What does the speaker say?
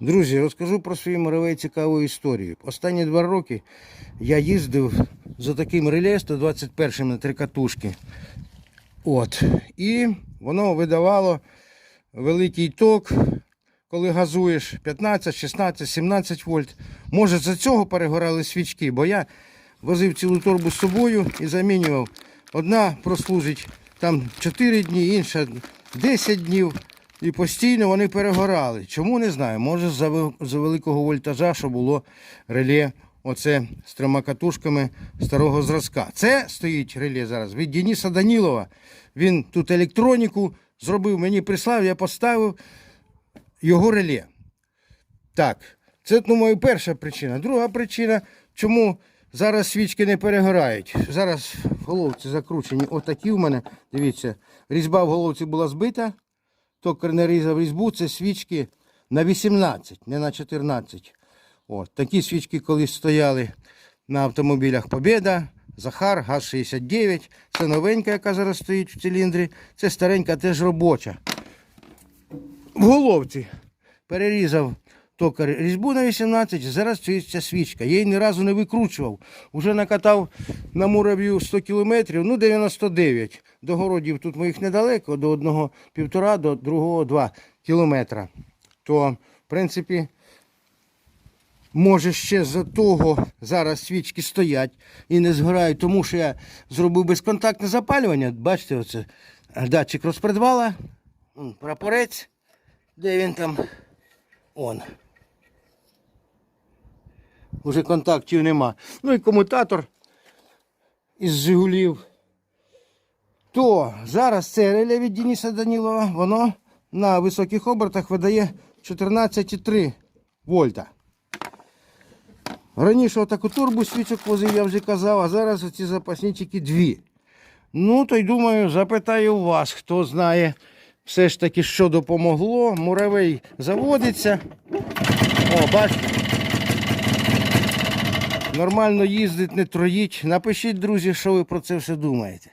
Друзі, розкажу про свою мировий цікаву історію. Останні два роки я їздив за таким реле 121 на три катушки. От. І воно видавало великий ток, коли газуєш 15, 16, 17 вольт. Може, за цього перегорали свічки, бо я возив цілу торбу з собою і замінював. Одна прослужить там 4 дні, інша 10 днів. І постійно вони перегорали. Чому не знаю. Може за, великого вольтажа, що було реле оце з трьома катушками старого зразка. Це стоїть реле зараз від Дениса Данілова. Він тут електроніку зробив, мені прислав, я поставив його реле. Так, це думаю, перша причина. Друга причина, чому зараз свічки не перегорають. Зараз головці закручені отакі в мене. Дивіться, різьба в головці була збита. Токар не різав різьбу, це свічки на 18, не на 14. От, такі свічки колись стояли на автомобілях Побєда, Захар, ГАЗ-69. Це новенька, яка зараз стоїть в циліндрі. Це старенька, теж робоча. В головці перерізав токар різьбу на 18, зараз ця свічка. Я її ні разу не викручував. Уже накатав на мурав'ю 100 кілометрів, ну 99. До городів тут моїх недалеко, до одного півтора, до другого два кілометра. То, в принципі, може ще за того зараз свічки стоять і не згорають, тому що я зробив безконтактне запалювання. Бачите, оце датчик розпредвала, прапорець, де він там. Он. Уже контактів нема. Ну і комутатор із Жигулів. То зараз це реле від Дениса Данілова, воно на високих обертах видає 14,3 вольта. Раніше отаку турбу свічок возив, я вже казав, а зараз оці запасні тільки дві. Ну, то й думаю, запитаю вас, хто знає все ж таки, що допомогло. Муравей заводиться. О, бачите. Нормально їздить, не троїть. Напишіть, друзі, що ви про це все думаєте.